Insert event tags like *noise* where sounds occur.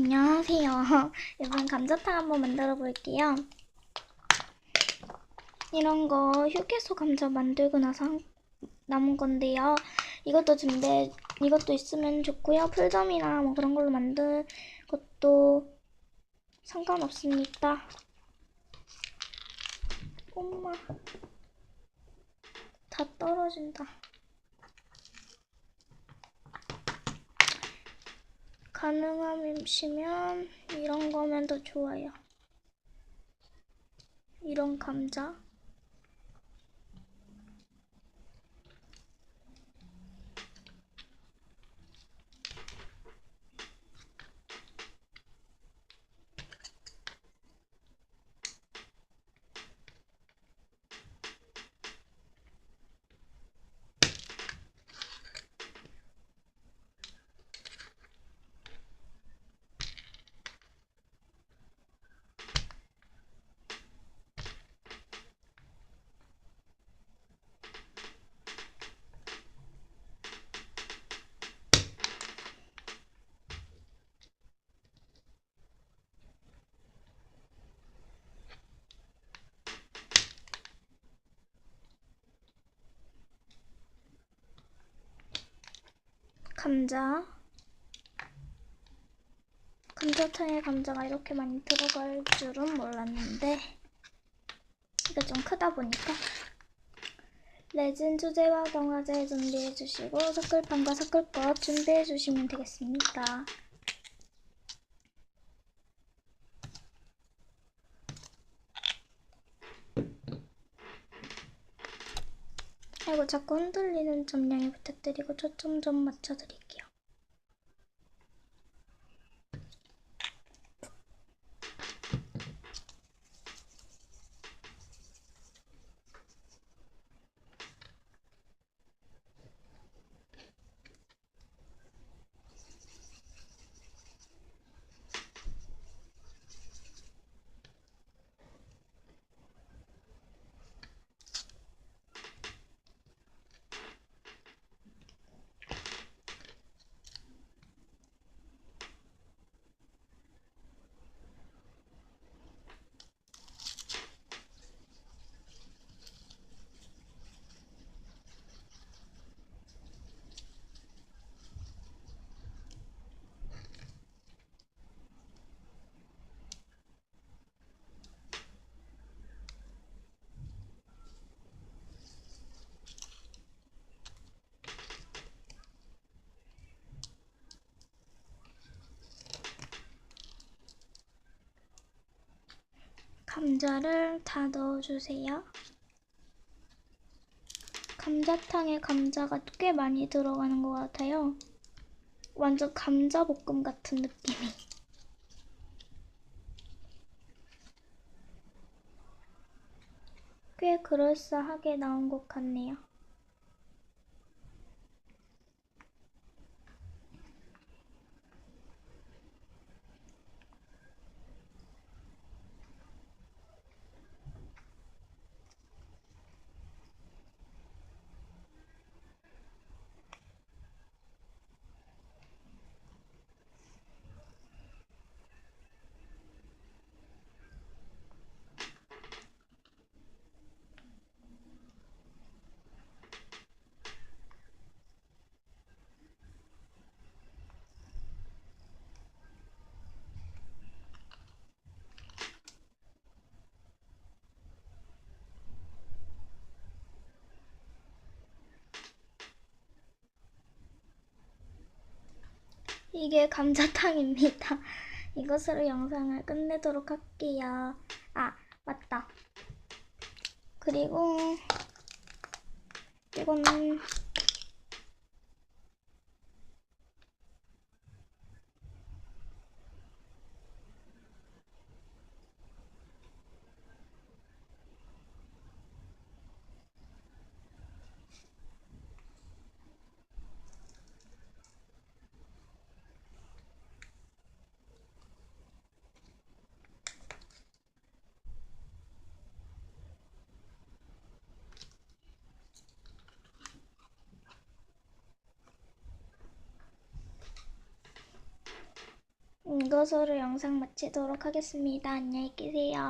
안녕하세요. *laughs* 이번 감자탕 한번 만들어 볼게요. 이런 거 휴게소 감자 만들고 나서 한- 남은 건데요. 이것도 준비해, 이것도 있으면 좋고요. 풀점이나 뭐 그런 걸로 만든 것도 상관없습니다. 엄마. 다 떨어진다. 가능하시면 이런 거면 더 좋아요. 이런 감자. 감자. 감자탕에 감자가 이렇게 많이 들어갈 줄은 몰랐는데 이거 좀 크다 보니까 레진 주제와 경화제 준비해 주시고 섞을 판과 섞을 것 준비해 주시면 되겠습니다. 아이고 자꾸 흔들리는 점 양해 부탁드리고 초점 좀 맞춰드릴게요. 감자를 다 넣어주세요. 감자탕에 감자가 꽤 많이 들어가는 것 같아요. 완전 감자볶음 같은 느낌이. 꽤 그럴싸하게 나온 것 같네요. 이게 감자탕입니다. *laughs* 이것으로 영상을 끝내도록 할게요. 아, 맞다. 그리고 이거는 이것으로 영상 마치도록 하겠습니다. 안녕히 계세요.